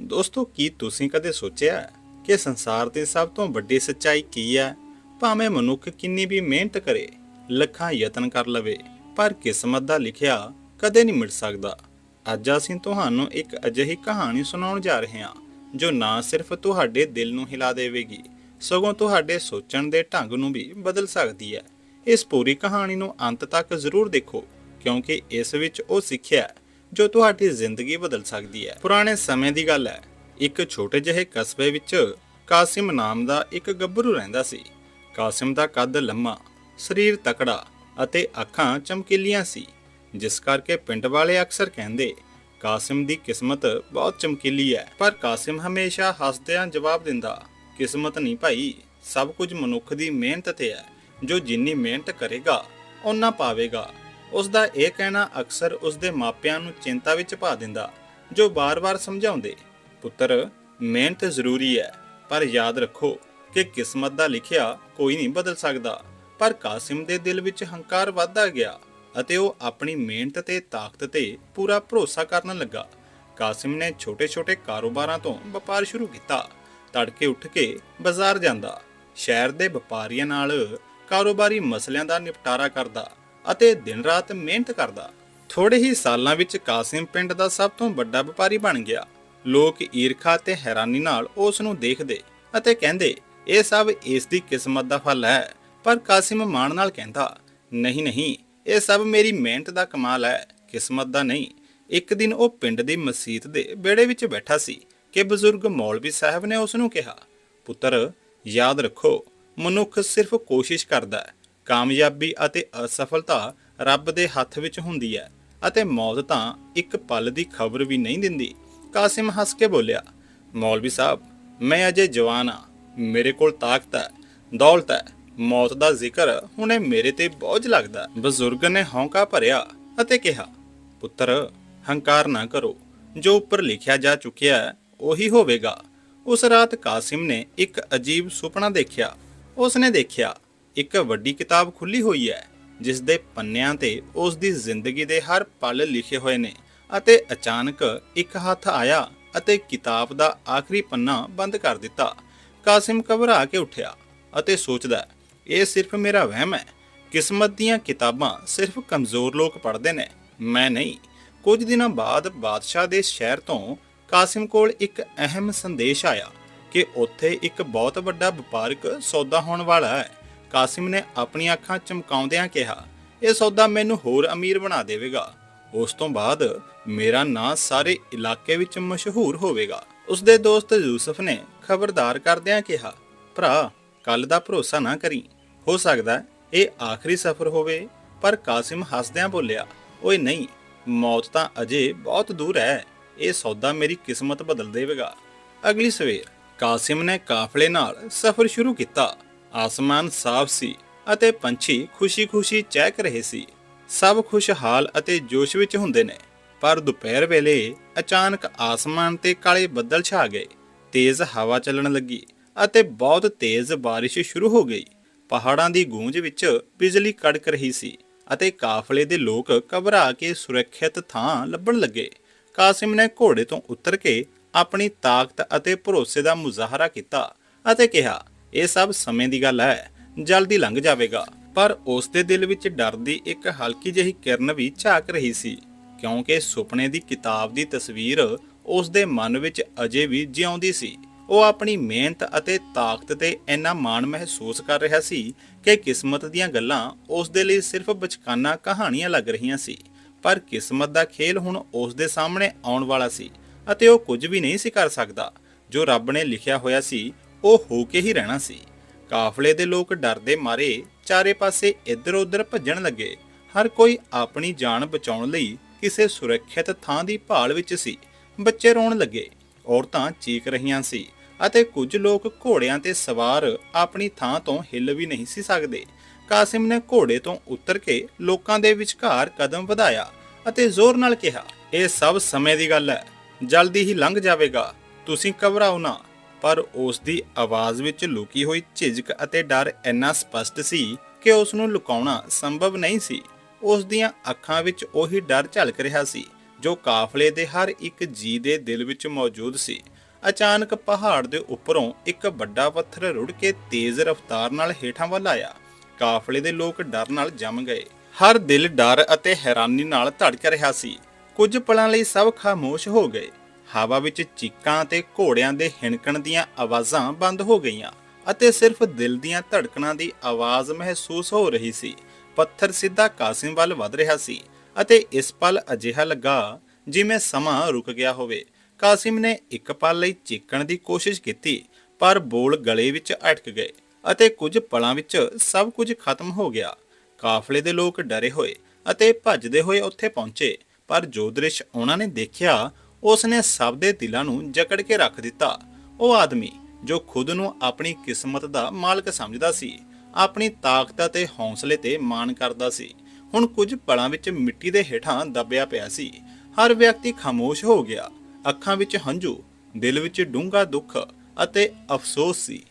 ਦੋਸਤੋ, ਕੀ ਤੁਸੀਂ ਕਦੇ ਸੋਚਿਆ ਕਿ ਸੰਸਾਰ ਦੀ ਸਭ ਤੋਂ ਵੱਡੀ ਸੱਚਾਈ ਕੀ ਹੈ ਭਾਵੇਂ ਮਨੁੱਖ ਕਿੰਨੀ ਵੀ ਮਿਹਨਤ ਕਰੇ, ਲੱਖਾਂ ਯਤਨ ਕਰ ਲਵੇ, ਪਰ ਕਿਸਮਤ ਦਾ ਲਿਖਿਆ ਕਦੇ ਨਹੀਂ ਮਿਲ ਸਕਦਾ। ਅੱਜ ਅਸੀਂ ਤੁਹਾਨੂੰ ਇੱਕ ਅਜਿਹੀ ਕਹਾਣੀ ਸੁਣਾਉਣ ਜਾ ਰਹੇ ਹਾਂ, ਜੋ ਨਾ ਸਿਰਫ ਤੁਹਾਡੇ ਦਿਲ ਨੂੰ ਹਿਲਾ ਦੇਵੇਗੀ, ਸਗੋਂ ਤੁਹਾਡੇ ਸੋਚਣ ਦੇ ਢੰਗ ਨੂੰ ਵੀ ਬਦਲ ਸਕਦੀ ਹੈ। ਇਸ ਪੂਰੀ ਕਹਾਣੀ ਨੂੰ ਅੰਤ ਤੱਕ ਜ਼ਰੂਰ ਦੇਖੋ, ਕਿਉਂਕਿ ਇਸ ਵਿੱਚ ਉਹ ਸਿੱਖਿਆ ਜੋ ਤੁਹਾਡੀ ਜ਼ਿੰਦਗੀ ਬਦਲ ਸਕਦੀ ਹੈ। ਪੁਰਾਣੇ ਸਮੇਂ ਦੀ ਗੱਲ ਹੈ, ਇੱਕ ਛੋਟੇ ਜਿਹੇ ਕਸਬੇ ਵਿੱਚ ਕਾਸਿਮ ਨਾਮ ਦਾ ਇੱਕ ਗੱਭਰੂ ਰਹਿੰਦਾ ਸੀ। ਕਾਸਿਮ ਦਾ ਕੱਦ ਲੰਮਾ, ਸਰੀਰ ਤਕੜਾ ਅਤੇ ਅੱਖਾਂ ਚਮਕੀਲੀਆਂ ਸੀ, ਜਿਸ ਕਰਕੇ ਪਿੰਡ ਵਾਲੇ ਅਕਸਰ ਕਹਿੰਦੇ, ਕਾਸਿਮ ਦੀ ਕਿਸਮਤ ਬਹੁਤ ਚਮਕੀਲੀ ਹੈ। ਪਰ ਕਾਸਿਮ ਹਮੇਸ਼ਾ ਹੱਸਦਿਆਂ ਜਵਾਬ ਦਿੰਦਾ, ਕਿਸਮਤ ਨਹੀਂ ਭਾਈ, ਸਭ ਕੁਝ ਮਨੁੱਖ ਦੀ ਮਿਹਨਤ ਤੇ ਹੈ। ਜੋ ਜਿੰਨੀ ਮਿਹਨਤ ਕਰੇਗਾ, ਓਨਾ ਪਾਵੇਗਾ। ਉਸ ਦਾ ਇਹ ਕਹਿਣਾ ਅਕਸਰ ਉਸ ਦੇ ਮਾਪਿਆਂ ਨੂੰ ਚਿੰਤਾ ਵਿੱਚ ਪਾ ਦਿੰਦਾ, ਜੋ ਬਾਰ-ਬਾਰ ਸਮਝਾਉਂਦੇ, ਪੁੱਤਰ, ਮਿਹਨਤ ਜ਼ਰੂਰੀ ਹੈ, ਪਰ ਯਾਦ ਰੱਖੋ ਕਿ ਕਿਸਮਤ ਦਾ ਲਿਖਿਆ ਕੋਈ ਨਹੀਂ ਬਦਲ ਸਕਦਾ, ਪਰ ਕਾਸਿਮ ਦੇ ਦਿਲ ਵਿੱਚ ਹੰਕਾਰ ਵੱਧਦਾ ਗਿਆ ਅਤੇ ਉਹ ਆਪਣੀ ਮਿਹਨਤ ਤੇ ਤਾਕਤ ਤੇ ਪੂਰਾ ਭਰੋਸਾ ਕਰਨ ਲੱਗਾ। ਕਾਸਿਮ ਨੇ ਛੋਟੇ-ਛੋਟੇ ਕਾਰੋਬਾਰਾਂ ਤੋਂ ਵਪਾਰ ਸ਼ੁਰੂ ਕੀਤਾ, ਤੜਕੇ ਉੱਠ ਕੇ ਬਾਜ਼ਾਰ ਜਾਂਦਾ, ਸ਼ਹਿਰ ਦੇ ਵਪਾਰੀਆਂ ਨਾਲ ਕਾਰੋਬਾਰੀ ਮਸਲਿਆਂ ਦਾ ਨਿਪਟਾਰਾ ਕਰਦਾ ਅਤੇ ਦਿਨ-ਰਾਤ ਮਿਹਨਤ ਕਰਦਾ। ਥੋੜੇ ਹੀ ਸਾਲਾਂ ਵਿੱਚ ਕਾਸਿਮ ਪਿੰਡ ਦਾ ਸਭ ਤੋਂ ਵੱਡਾ ਵਪਾਰੀ ਬਣ ਗਿਆ। ਲੋਕ ਈਰਖਾ ਤੇ ਹੈਰਾਨੀ ਨਾਲ ਉਸ ਨੂੰ ਦੇਖਦੇ ਅਤੇ ਕਹਿੰਦੇ, ਇਹ ਸਭ ਇਸ ਦੀ ਕਿਸਮਤ ਦਾ ਫਲ ਹੈ। ਪਰ ਕਾਸਿਮ ਮਾਣ ਨਾਲ ਕਹਿੰਦਾ, ਨਹੀਂ ਨਹੀਂ, ਇਹ ਸਭ ਮੇਰੀ ਮਿਹਨਤ ਦਾ ਕਮਾਲ ਹੈ, ਕਿਸਮਤ ਦਾ ਨਹੀਂ। ਇੱਕ ਦਿਨ ਉਹ ਪਿੰਡ ਦੀ ਮਸਜਿਦ ਦੇ ਵਿਹੜੇ ਵਿੱਚ ਬੈਠਾ ਸੀ ਕਿ ਬਜ਼ੁਰਗ ਮੌਲਵੀ ਸਾਹਿਬ ਨੇ ਉਸ ਨੂੰ ਕਿਹਾ, ਪੁੱਤਰ, ਯਾਦ ਰੱਖੋ, ਮਨੁੱਖ ਸਿਰਫ ਕੋਸ਼ਿਸ਼ ਕਰਦਾ ਹੈ ਕਾਮਯਾਬੀ ਅਤੇ ਅਸਫਲਤਾ ਰੱਬ ਦੇ ਹੱਥ ਵਿੱਚ ਹੁੰਦੀ ਹੈ ਅਤੇ ਮੌਤ ਤਾਂ ਇੱਕ ਪਲ ਦੀ ਖਬਰ ਵੀ ਨਹੀਂ ਦਿੰਦੀ। ਕਾਸਿਮ ਹੱਸ ਕੇ ਬੋਲਿਆ, ਮੌਲਵੀ ਸਾਹਿਬ, ਮੈਂ ਅਜੇ ਜਵਾਨ ਹਾਂ, ਮੇਰੇ ਕੋਲ ਤਾਕਤ ਹੈ, ਦੌਲਤ ਹੈ, ਮੌਤ ਦਾ ਜ਼ਿਕਰ ਹੁਣੇ ਮੇਰੇ ਤੇ ਬੋਝ ਲੱਗਦਾ ਬਜ਼ੁਰਗ ਨੇ ਹੌਂਕਾ ਭਰਿਆ ਅਤੇ ਕਿਹਾ, ਪੁੱਤਰ, ਹੰਕਾਰ ਨਾ ਕਰੋ, ਜੋ ਉੱਪਰ ਲਿਖਿਆ ਜਾ ਚੁੱਕਿਆ ਹੈ, ਉਹੀ ਹੋਵੇਗਾ। ਉਸ ਰਾਤ ਕਾਸਿਮ ਨੇ ਇੱਕ ਅਜੀਬ ਸੁਪਨਾ ਦੇਖਿਆ। ਉਸ ਨੇ ਦੇਖਿਆ ਇੱਕ ਵੱਡੀ ਕਿਤਾਬ ਖੁੱਲੀ ਹੋਈ ਹੈ ਜਿਸ ਦੇ ਪੰਨਿਆਂ ਤੇ ਉਸ ਦੀ ਜ਼ਿੰਦਗੀ ਦੇ ਹਰ ਪਲ ਲਿਖੇ ਹੋਏ ਨੇ ਅਤੇ ਅਚਾਨਕ ਇੱਕ ਹੱਥ ਆਇਆ ਅਤੇ ਕਿਤਾਬ ਦਾ ਆਖਰੀ ਪੰਨਾ ਬੰਦ ਕਰ ਦਿੱਤਾ। ਕਾਸਿਮ ਘਬਰਾ ਕੇ ਉੱਠਿਆ ਅਤੇ ਸੋਚਦਾ, ਇਹ ਸਿਰਫ ਮੇਰਾ ਵਹਿਮ ਹੈ। ਕਿਸਮਤ ਦੀਆਂ ਕਿਤਾਬਾਂ ਸਿਰਫ ਕਮਜ਼ੋਰ ਲੋਕ ਪੜ੍ਹਦੇ ਨੇ। ਮੈਂ ਨਹੀਂ। ਕੁਝ ਦਿਨਾਂ ਬਾਅਦ ਬਾਦਸ਼ਾਹ ਦੇ ਸ਼ਹਿਰ ਤੋਂ ਕਾਸਿਮ ਕੋਲ ਇੱਕ ਅਹਿਮ ਸੰਦੇਸ਼ ਆਇਆ ਕਿ ਉੱਥੇ ਇੱਕ ਬਹੁਤ ਵੱਡਾ ਵਪਾਰਕ ਸੌਦਾ ਹੋਣ ਵਾਲਾ ਹੈ। ਕਾਸਿਮ ਨੇ ਆਪਣੀਆਂ ਅੱਖਾਂ ਚਮਕਾਉਂਦਿਆਂ ਕਿਹਾ, ਇਹ ਸੌਦਾ ਮੈਨੂੰ ਹੋਰ ਅਮੀਰ ਬਣਾ ਦੇਵੇਗਾ। ਉਸ ਤੋਂ ਬਾਅਦ ਮੇਰਾ ਨਾਂ ਸਾਰੇ ਇਲਾਕੇ ਵਿੱਚ ਮਸ਼ਹੂਰ ਹੋਵੇਗਾ। ਉਸ ਦੇ ਦੋਸਤ ਯੂਸਫ ਨੇ ਖਬਰਦਾਰ ਕਰਦਿਆਂ ਕਿਹਾ, ਭਰਾ ਕੱਲ ਦਾ ਭਰੋਸਾ ਨਾ ਕਰੀ। ਹੋ ਸਕਦਾ ਇਹ ਆਖਰੀ ਸਫ਼ਰ ਹੋਵੇ। ਪਰ ਕਾਸਿਮ ਹੱਸਦਿਆਂ ਬੋਲਿਆ, ਓਏ ਨਹੀਂ, ਮੌਤ ਤਾਂ ਅਜੇ ਬਹੁਤ ਦੂਰ ਹੈ। ਇਹ ਸੌਦਾ ਮੇਰੀ ਕਿਸਮਤ ਬਦਲ ਦੇਵੇਗਾ। ਅਗਲੀ ਸਵੇਰ ਕਾਸਿਮ ਨੇ ਕਾਫਲੇ ਨਾਲ ਸਫ਼ਰ ਸ਼ੁਰੂ ਕੀਤਾ। ਆਸਮਾਨ ਸਾਫ਼ ਸੀ ਅਤੇ ਪੰਛੀ ਖੁਸ਼ੀ-ਖੁਸ਼ੀ ਚਹਿਕ ਰਹੇ ਸੀ। ਸਭ ਖੁਸ਼ਹਾਲ ਅਤੇ ਜੋਸ਼ ਵਿੱਚ ਹੁੰਦੇ ਨੇ, ਪਰ ਦੁਪਹਿਰ ਵੇਲੇ ਅਚਾਨਕ ਆਸਮਾਨ ਤੇ ਕਾਲੇ ਬੱਦਲ ਛਾ ਗਏ। ਤੇਜ਼ ਹਵਾ ਚੱਲਣ ਲੱਗੀ ਅਤੇ ਬਹੁਤ ਤੇਜ਼ ਬਾਰਿਸ਼ ਸ਼ੁਰੂ ਹੋ ਗਈ। ਪਹਾੜਾਂ ਦੀ ਗੂੰਜ ਵਿੱਚ ਬਿਜਲੀ ਕੜਕ ਰਹੀ ਸੀ ਅਤੇ ਕਾਫਲੇ ਦੇ ਲੋਕ ਘਬਰਾ ਕੇ ਸੁਰੱਖਿਅਤ ਥਾਂ ਲੱਭਣ ਲੱਗੇ। ਕਾਸਿਮ ਨੇ ਘੋੜੇ ਤੋਂ ਉਤਰ ਕੇ ਆਪਣੀ ਤਾਕਤ ਅਤੇ ਭਰੋਸੇ ਦਾ ਮੁਜ਼ਾਹਰਾ ਕੀਤਾ ਅਤੇ ਕਿਹਾ ਇਹ ਸਭ ਸਮੇਂ ਦੀ ਗੱਲ ਹੈ, ਜਲਦੀ ਲੰਘ ਜਾਵੇਗਾ। ਪਰ ਉਸ ਦੇ ਦਿਲ ਵਿੱਚ ਡਰ ਦੀ ਇੱਕ ਹਲਕੀ ਜਿਹੀ ਕਿਰਨ ਵੀ ਝਾਕ ਰਹੀ ਸੀ, ਕਿਉਂਕਿ ਸੁਪਨੇ ਦੀ ਕਿਤਾਬ ਦੀ ਤਸਵੀਰ ਉਸ ਦੇ ਮਨ ਵਿੱਚ ਅਜੇ ਵੀ ਜਿਉਂਦੀ ਸੀ। ਉਹ ਆਪਣੀ ਮਿਹਨਤ ਅਤੇ ਤਾਕਤ ਤੇ ਇੰਨਾ ਮਾਣ ਮਹਿਸੂਸ ਕਰ ਰਿਹਾ ਸੀ ਕਿ ਕਿਸਮਤ ਦੀਆਂ ਗੱਲਾਂ ਉਸ ਦੇ ਲਈ ਸਿਰਫ ਬਚਕਾਨਾ ਕਹਾਣੀਆਂ ਲੱਗ ਰਹੀਆਂ ਸੀ, ਪਰ ਕਿਸਮਤ ਦਾ ਖੇਲ ਹੁਣ ਉਸ ਦੇ ਸਾਹਮਣੇ ਆਉਣ ਵਾਲਾ ਸੀ, ਅਤੇ ਉਹ ਕੁਝ ਵੀ ਨਹੀਂ ਸੀ ਕਰ ਸਕਦਾ। ਜੋ ਰੱਬ ਨੇ ਲਿਖਿਆ ਹੋਇਆ ਸੀ ਉਹ ਹੋ ਕੇ ਹੀ ਰਹਿਣਾ ਸੀ। ਕਾਫਲੇ ਦੇ ਲੋਕ ਡਰਦੇ ਮਾਰੇ ਚਾਰੇ ਪਾਸੇ ਇੱਧਰ-ਉੱਧਰ ਭੱਜਣ ਲੱਗੇ। ਹਰ ਕੋਈ ਆਪਣੀ ਜਾਨ ਬਚਾਉਣ ਲਈ ਕਿਸੇ ਸੁਰੱਖਿਅਤ ਥਾਂ ਦੀ ਭਾਲ ਵਿੱਚ ਸੀ। ਬੱਚੇ ਰੋਣ ਲੱਗੇ। ਔਰਤਾਂ ਚੀਕ ਰਹੀਆਂ ਸੀ ਅਤੇ ਕੁਝ ਲੋਕ ਘੋੜਿਆਂ ਤੇ ਸਵਾਰ ਆਪਣੀ ਥਾਂ ਤੋਂ ਹਿੱਲ ਵੀ ਨਹੀਂ ਸੀ ਸਕਦੇ। ਕਾਸਿਮ ਨੇ ਘੋੜੇ ਤੋਂ ਉਤਰ ਕੇ ਲੋਕਾਂ ਦੇ ਵਿਚਕਾਰ ਕਦਮ ਵਧਾਇਆ ਅਤੇ ਜ਼ੋਰ ਨਾਲ ਕਿਹਾ, ਇਹ ਸਭ ਸਮੇਂ ਦੀ ਗੱਲ ਹੈ। ਜਲਦੀ ਹੀ ਲੰਘ ਜਾਵੇਗਾ। ਤੁਸੀਂ ਘਬਰਾਓ ਨਾ। ਪਰ ਉਸ ਦੀ ਆਵਾਜ਼ ਵਿੱਚ ਲੁਕੀ ਹੋਈ ਝਿਜਕ ਅਤੇ ਡਰ ਇੰਨਾ ਸਪਸ਼ਟ ਸੀ ਕਿ ਉਸ ਨੂੰ ਲੁਕਾਉਣਾ ਸੰਭਵ ਨਹੀਂ ਸੀ। ਉਸ ਦੀਆਂ ਅੱਖਾਂ ਵਿੱਚ ਉਹੀ ਡਰ ਝਲਕ ਰਿਹਾ ਸੀ, ਜੋ ਕਾਫਲੇ ਦੇ ਹਰ ਇੱਕ ਜੀ ਦੇ ਦਿਲ ਵਿੱਚ ਮੌਜੂਦ ਸੀ। ਅਚਾਨਕ ਪਹਾੜ ਦੇ ਉੱਪਰੋਂ ਇੱਕ ਵੱਡਾ ਪੱਥਰ ਰੁੜ ਕੇ ਤੇਜ਼ ਰਫ਼ਤਾਰ ਨਾਲ ਹੇਠਾਂ ਵੱਲ ਆਇਆ। ਕਾਫਲੇ ਦੇ ਲੋਕ ਡਰ ਨਾਲ ਜੰਮ ਗਏ। ਹਰ ਦਿਲ ਡਰ ਅਤੇ ਹੈਰਾਨੀ ਨਾਲ ਧੜਕ ਰਿਹਾ ਸੀ। ਕੁਝ ਪਲਾਂ ਲਈ ਸਭ ਖਾਮੋਸ਼ ਹੋ ਗਏ। ਹਵਾ ਵਿੱਚ ਚੀਕਾਂ ਤੇ ਘੋੜਿਆਂ ਦੇ ਹਿਣਕਣ ਦੀਆਂ ਆਵਾਜ਼ਾਂ ਬੰਦ ਹੋ ਗਈਆਂ ਅਤੇ ਸਿਰਫ ਦਿਲ ਦੀਆਂ ਧੜਕਣਾਂ ਦੀ ਆਵਾਜ਼ ਮਹਿਸੂਸ ਹੋ ਰਹੀ ਸੀ। ਪੱਥਰ ਸਿੱਧਾ ਕਾਸਿਮ ਵੱਲ ਵਧ ਰਿਹਾ ਸੀ ਅਤੇ ਇਸ ਪਲ ਅਜਿਹਾ ਲੱਗਾ ਜਿਵੇਂ ਸਮਾਂ ਰੁਕ ਗਿਆ ਹੋਵੇ। ਕਾਸਿਮ ਨੇ ਇੱਕ ਪਲ ਲਈ ਚੀਕਣ ਦੀ ਕੋਸ਼ਿਸ਼ ਕੀਤੀ, ਪਰ ਬੋਲ ਗਲੇ ਵਿੱਚ ਅਟਕ ਗਏ ਅਤੇ ਕੁਝ ਪਲਾਂ ਵਿੱਚ ਸਭ ਕੁਝ ਖਤਮ ਹੋ ਗਿਆ। ਕਾਫਲੇ ਦੇ ਲੋਕ ਡਰੇ ਹੋਏ ਅਤੇ ਭੱਜਦੇ ਹੋਏ ਉੱਥੇ ਪਹੁੰਚੇ, ਪਰ ਜੋ ਦ੍ਰਿਸ਼ ਉਹਨਾਂ ਨੇ ਦੇਖਿਆ ਉਸ ਨੇ ਸਭ ਦੇ ਦਿਲਾਂ ਨੂੰ ਜਕੜ ਕੇ ਰੱਖ ਦਿੱਤਾ। ਉਹ ਆਦਮੀ ਜੋ ਖੁਦ ਨੂੰ ਆਪਣੀ ਕਿਸਮਤ ਦਾ ਮਾਲਕ ਸਮਝਦਾ ਸੀ, ਆਪਣੀ ਤਾਕਤ ਅਤੇ ਹੌਸਲੇ ਤੇ ਮਾਣ ਕਰਦਾ ਸੀ, ਹੁਣ ਕੁਝ ਪਲਾਂ ਵਿੱਚ ਮਿੱਟੀ ਦੇ ਹੇਠਾਂ ਦੱਬਿਆ ਪਿਆ ਸੀ। ਹਰ ਵਿਅਕਤੀ ਖਾਮੋਸ਼ ਹੋ ਗਿਆ। ਅੱਖਾਂ ਵਿੱਚ ਹੰਝੂ, ਦਿਲ ਵਿੱਚ ਡੂੰਘਾ ਦੁੱਖ ਅਤੇ ਅਫਸੋਸ ਸੀ।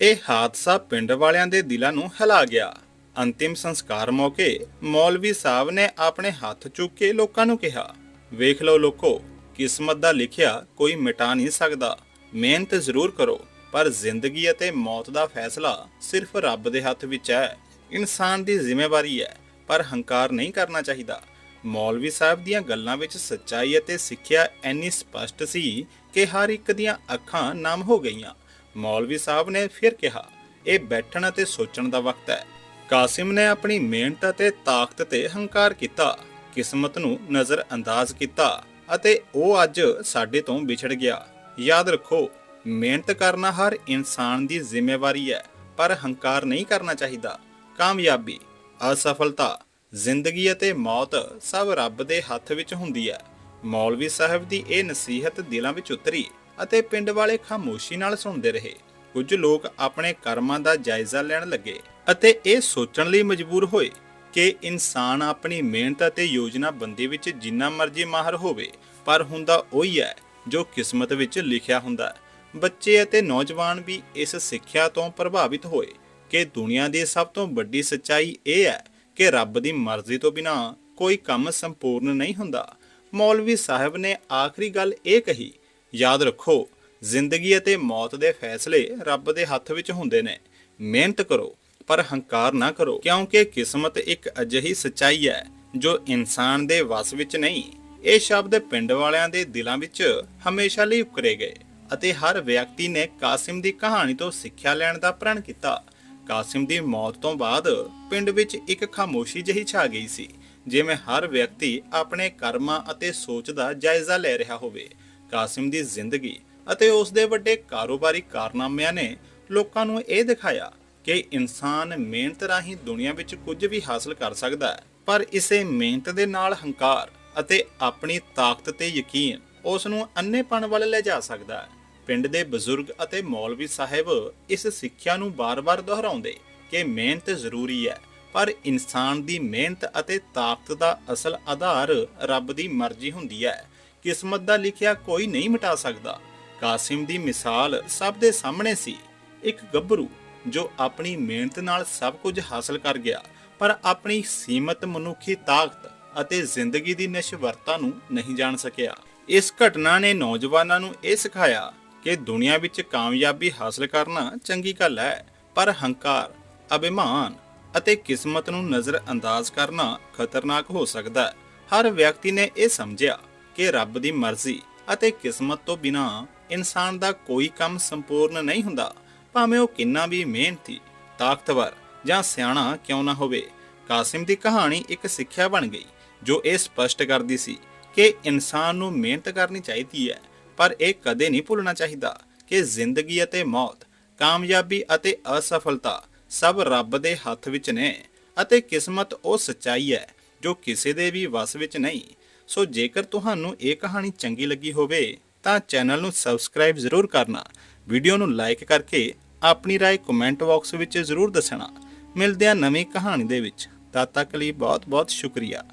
ਇਹ ਹਾਦਸਾ ਪਿੰਡ ਵਾਲਿਆਂ ਦੇ ਦਿਲਾਂ ਨੂੰ ਹਿਲਾ ਗਿਆ। ਅੰਤਿਮ ਸੰਸਕਾਰ ਮੌਕੇ ਮੌਲਵੀ ਸਾਹਿਬ ਨੇ ਆਪਣੇ ਹੱਥ ਚੁੱਕ ਕੇ ਲੋਕਾਂ ਨੂੰ ਕਿਹਾ, ਵੇਖ ਲਓ ਲੋਕੋ ਕਿਸਮਤ ਦਾ ਲਿਖਿਆ ਕੋਈ ਮਿਟਾ ਨਹੀਂ ਸਕਦਾ। ਮਿਹਨਤ ਜ਼ਰੂਰ ਕਰੋ, ਪਰ ਜ਼ਿੰਦਗੀ ਅਤੇ ਮੌਤ ਦਾ ਫੈਸਲਾ ਸਿਰਫ ਰੱਬ ਦੇ ਹੱਥ ਵਿੱਚ ਹੈ। ਇਨਸਾਨ ਦੀ ਜ਼ਿੰਮੇਵਾਰੀ ਹੈ, ਪਰ ਹੰਕਾਰ ਨਹੀਂ ਕਰਨਾ ਚਾਹੀਦਾ। ਮੌਲਵੀ ਸਾਹਿਬ ਦੀਆਂ ਗੱਲਾਂ ਵਿੱਚ ਸੱਚਾਈ ਅਤੇ ਸਿੱਖਿਆ ਇੰਨੀ ਸਪਸ਼ਟ ਸੀ ਕਿ ਹਰ ਇੱਕ ਦੀਆਂ ਅੱਖਾਂ ਨਮ ਹੋ ਗਈਆਂ। ਮੌਲਵੀ ਸਾਹਿਬ ਨੇ ਫਿਰ ਕਿਹਾ, ਇਹ ਬੈਠਣ ਅਤੇ ਸੋਚਣ ਦਾ ਵਕਤ ਹੈ। ਕਾਸਿਮ ਨੇ ਆਪਣੀ ਮਿਹਨਤ ਅਤੇ ਤਾਕਤ ਤੇ ਹੰਕਾਰ ਕੀਤਾ, ਕਿਸਮਤ ਨੂੰ ਨਜ਼ਰ ਅੰਦਾਜ਼ ਕੀਤਾ। ਅਤੇ ਉਹ ਅੱਜ ਸਾਡੇ ਤੋਂ ਵਿਛੜ ਗਿਆ। ਯਾਦ ਰੱਖੋ, ਮਿਹਨਤ ਕਰਨਾ ਹਰ ਇਨਸਾਨ ਦੀ ਜ਼ਿੰਮੇਵਾਰੀ ਹੈ, ਪਰ ਹੰਕਾਰ ਨਹੀਂ ਕਰਨਾ ਚਾਹੀਦਾ। ਕਾਮਯਾਬੀ, ਅਸਫਲਤਾ, ਜ਼ਿੰਦਗੀ ਅਤੇ ਮੌਤ ਸਭ ਰੱਬ ਦੇ ਹੱਥ ਵਿੱਚ ਹੁੰਦੀ ਹੈ। ਮੌਲਵੀ ਸਾਹਿਬ ਦੀ ਇਹ ਨਸੀਹਤ ਦਿਲਾਂ ਵਿੱਚ ਉਤਰੀ ਅਤੇ ਪਿੰਡ ਵਾਲੇ ਖਾਮੋਸ਼ੀ ਨਾਲ ਸੁਣਦੇ ਰਹੇ। ਕੁਝ ਲੋਕ ਆਪਣੇ ਕਰਮਾਂ ਦਾ ਜਾਇਜ਼ਾ ਲੈਣ ਲੱਗੇ ਅਤੇ ਇਹ ਸੋਚਣ ਲਈ ਮਜਬੂਰ ਹੋਏ ਕਿ ਇਨਸਾਨ ਆਪਣੀ ਮਿਹਨਤ ਅਤੇ ਯੋਜਨਾਬੰਦੀ ਵਿੱਚ ਜਿੰਨਾ ਮਰਜ਼ੀ ਮਾਹਰ ਹੋਵੇ, ਪਰ ਹੁੰਦਾ ਉਹੀ ਹੈ ਜੋ ਕਿਸਮਤ ਵਿੱਚ ਲਿਖਿਆ ਹੁੰਦਾ ਹੈ। ਬੱਚੇ ਅਤੇ ਨੌਜਵਾਨ ਵੀ ਇਸ ਸਿੱਖਿਆ ਤੋਂ ਪ੍ਰਭਾਵਿਤ ਹੋਏ ਕਿ ਦੁਨੀਆ ਦੀ ਸਭ ਤੋਂ ਵੱਡੀ ਸੱਚਾਈ ਇਹ ਹੈ ਕਿ ਰੱਬ ਦੀ ਮਰਜ਼ੀ ਤੋਂ ਬਿਨਾ ਕੋਈ ਕੰਮ ਸੰਪੂਰਨ ਨਹੀਂ ਹੁੰਦਾ। ਮੌਲਵੀ ਸਾਹਿਬ ਨੇ ਆਖਰੀ ਗੱਲ ਇਹ ਕਹੀ, ਯਾਦ ਰੱਖੋ, ਜ਼ਿੰਦਗੀ ਅਤੇ ਮੌਤ ਦੇ ਫੈਸਲੇ ਰੱਬ ਦੇ ਹੱਥ ਵਿੱਚ ਹੁੰਦੇ ਨੇ। ਮਿਹਨਤ ਕਰੋ ਪਰ ਹੰਕਾਰ ਨਾ ਕਰੋ, ਕਿਉਂਕਿ ਕਿਸਮਤ ਇੱਕ ਅਜਿਹੀ ਸੱਚਾਈ ਹੈ ਜੋ ਇਨਸਾਨ ਦੇ ਵਸ ਵਿੱਚ ਨਹੀਂ, ਇਹ ਸ਼ਬਦ ਪਿੰਡ ਵਾਲਿਆਂ ਦੇ ਦਿਲਾਂ ਵਿੱਚ ਹਮੇਸ਼ਾ ਲਈ ਉਕਰੇ ਗਏ ਅਤੇ ਹਰ ਵਿਅਕਤੀ ਨੇ ਕਾਸਿਮ ਦੀ ਕਹਾਣੀ ਤੋਂ ਸਿੱਖਿਆ ਲੈਣ ਦਾ ਪ੍ਰਣ ਕੀਤਾ। ਕਾਸਿਮ ਦੀ ਮੌਤ ਤੋਂ ਬਾਅਦ ਪਿੰਡ ਵਿੱਚ ਇੱਕ ਖਾਮੋਸ਼ੀ ਜਿਹੀ ਛਾ ਗਈ ਸੀ, ਜਿਵੇਂ ਹਰ ਵਿਅਕਤੀ ਆਪਣੇ ਕਰਮਾਂ ਅਤੇ ਸੋਚ ਦਾ ਜਾਇਜ਼ਾ ਲੈ ਰਿਹਾ ਹੋਵੇ। ਕਾਸਿਮ ਦੀ ਜ਼ਿੰਦਗੀ ਅਤੇ ਉਸ ਦੇ ਵੱਡੇ ਕਾਰੋਬਾਰੀ ਕਾਰਨਾਮਿਆਂ ਨੇ ਲੋਕਾਂ ਨੂੰ ਇਹ ਦਿਖਾਇਆ ਕਿ ਇਨਸਾਨ ਮਿਹਨਤ ਰਾਹੀਂ ਦੁਨੀਆ ਵਿੱਚ ਕੁਝ ਵੀ ਹਾਸਲ ਕਰ ਸਕਦਾ ਹੈ, ਪਰ ਇਸੇ ਮਿਹਨਤ ਦੇ ਨਾਲ ਹੰਕਾਰ ਅਤੇ ਆਪਣੀ ਤਾਕਤ ਤੇ ਯਕੀਨ ਉਸ ਨੂੰ ਅੰਨੇਪਣ ਵੱਲ ਲੈ ਜਾ ਸਕਦਾ ਹੈ। ਪਿੰਡ ਦੇ ਬਜ਼ੁਰਗ ਅਤੇ ਮੌਲਵੀ ਸਾਹਿਬ ਇਸ ਸਿੱਖਿਆ ਨੂੰ ਬਾਰ-ਬਾਰ ਦੁਹਰਾਉਂਦੇ ਕਿ ਮਿਹਨਤ ਜ਼ਰੂਰੀ ਹੈ, ਪਰ ਇਨਸਾਨ ਦੀ ਮਿਹਨਤ ਅਤੇ ਤਾਕਤ ਦਾ ਅਸਲ ਆਧਾਰ ਰੱਬ ਦੀ ਮਰਜ਼ੀ ਹੁੰਦੀ ਹੈ। ਕਿਸਮਤ ਦਾ ਲਿਖਿਆ ਕੋਈ ਨਹੀਂ ਮਿਟਾ ਸਕਦਾ। ਕਾਸਿਮ ਦੀ ਮਿਸਾਲ ਸਭ ਦੇ ਸਾਹਮਣੇ ਸੀ। ਇੱਕ ਗੱਭਰੂ ਜੋ ਆਪਣੀ ਮਿਹਨਤ ਨਾਲ ਸਭ ਕੁਝ ਹਾਸਲ ਕਰ ਗਿਆ, ਪਰ ਆਪਣੀ ਸੀਮਤ ਮਨੁੱਖੀ ਤਾਕਤ ਅਤੇ ਜ਼ਿੰਦਗੀ ਦੀ ਨਿਸ਼ਵਰਤਾ ਨੂੰ ਨਹੀਂ ਜਾਣ ਸਕਿਆ। ਇਸ ਘਟਨਾ ਨੇ ਨੌਜਵਾਨਾਂ ਨੂੰ ਇਹ ਸਿਖਾਇਆ ਕਿ ਦੁਨੀਆ ਵਿੱਚ ਕਾਮਯਾਬੀ ਹਾਸਲ ਕਰਨਾ ਚੰਗੀ ਗੱਲ ਹੈ, ਪਰ ਹੰਕਾਰ, ਅਭਿਮਾਨ ਅਤੇ ਕਿਸਮਤ ਨੂੰ ਨਜ਼ਰ ਅੰਦਾਜ਼ ਕਰਨਾ ਖਤਰਨਾਕ ਹੋ ਸਕਦਾ ਹੈ। ਹਰ ਵਿਅਕਤੀ ਨੇ ਇਹ ਸਮਝਿਆ ਕਿ ਰੱਬ ਦੀ ਮਰਜ਼ੀ ਅਤੇ ਕਿਸਮਤ ਤੋਂ ਬਿਨਾ ਇਨਸਾਨ ਦਾ ਕੋਈ ਕੰਮ ਸੰਪੂਰਨ ਨਹੀਂ ਹੁੰਦਾ। ਭਾਵੇਂ ਉਹ ਕਿੰਨਾ ਵੀ ਮਿਹਨਤੀ, ਤਾਕਤਵਰ ਜਾਂ ਸਿਆਣਾ ਕਿਉਂ ਨਾ ਹੋਵੇ, ਕਾਸਿਮ ਦੀ ਕਹਾਣੀ ਇੱਕ ਸਿੱਖਿਆ ਬਣ ਗਈ, ਜੋ ਇਹ ਸਪਸ਼ਟ ਕਰਦੀ ਸੀ ਕਿ ਇਨਸਾਨ ਨੂੰ ਮਿਹਨਤ ਕਰਨੀ ਚਾਹੀਦੀ ਹੈ, ਪਰ ਇਹ ਕਦੇ ਨਹੀਂ ਭੁੱਲਣਾ ਚਾਹੀਦਾ ਕਿ ਜ਼ਿੰਦਗੀ ਅਤੇ ਮੌਤ, ਕਾਮਯਾਬੀ ਅਤੇ ਅਸਫਲਤਾ ਸਭ ਰੱਬ ਦੇ ਹੱਥ ਵਿੱਚ ਨੇ ਅਤੇ ਕਿਸਮਤ ਉਹ ਸੱਚਾਈ ਹੈ ਜੋ ਕਿਸੇ ਦੇ ਵੀ ਵਸ ਵਿੱਚ ਨਹੀਂ। ਸੋ ਜੇਕਰ ਤੁਹਾਨੂੰ ਇਹ ਕਹਾਣੀ ਚੰਗੀ ਲੱਗੀ ਹੋਵੇ, ਤਾਂ ਚੈਨਲ ਨੂੰ ਸਬਸਕ੍ਰਾਈਬ ਜ਼ਰੂਰ ਕਰਨਾ ਵੀਡੀਓ ਨੂੰ ਲਾਈਕ ਕਰਕੇ ਆਪਣੀ رائے ਕਮੈਂਟ ਬਾਕਸ ਵਿੱਚ ਜ਼ਰੂਰ ਦੱਸਣਾ ਮਿਲਦੇ ਹਾਂ ਨਵੀਂ ਕਹਾਣੀ ਦੇ ਵਿੱਚ ਤਦ ਤੱਕ ਲਈ ਬਹੁਤ ਬਹੁਤ ਸ਼ੁਕਰੀਆ